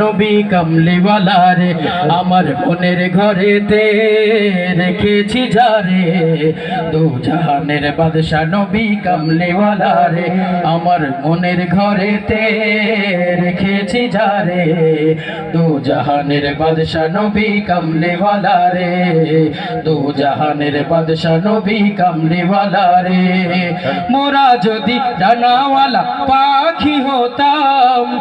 নবী কামলিওয়ালা রে, আমার মনের ঘরেতে রেখেছি যারে দু জাহানের বাদশা নবী কামলিওয়ালা রে, আমার মনের ঘরেতে রেখেছি যারে দু জাহানের বাদশা নবী কামলিওয়ালা রে, দু জাহানের বাদশা নবী কামলিওয়ালা রে। মোরা যদি ডানাওয়ালা হতাম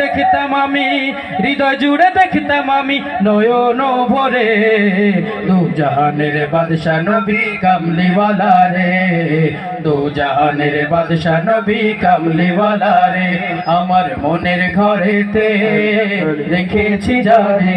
দেখতাম আমি হৃদয় জুড়ে দেখতাম আমি নয়ন ভরে। দু জাহানের বাদশা নবী কামলিওয়ালা রে দু জাহানের বাদশা নবী কামলিওয়ালা রে আমার মনের ঘরেতে রেখেছি যারে।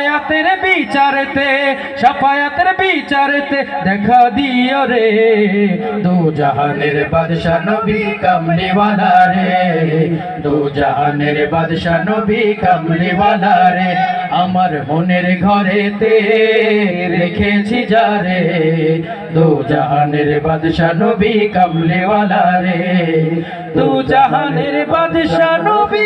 সাফায়াতের বিচারতে সাফায়াতের বিচারতে দেখা দিও রে। দু জাহানের বাদশা নবী কামলিওয়ালা রে। দু জাহানের বাদশা নবী কামলিওয়ালা রে। আমার মনের ঘরেতে রেখেছি দু জাহানের বাদশা নবী কামলিওয়ালা রে। দু জাহানের বাদশা নবী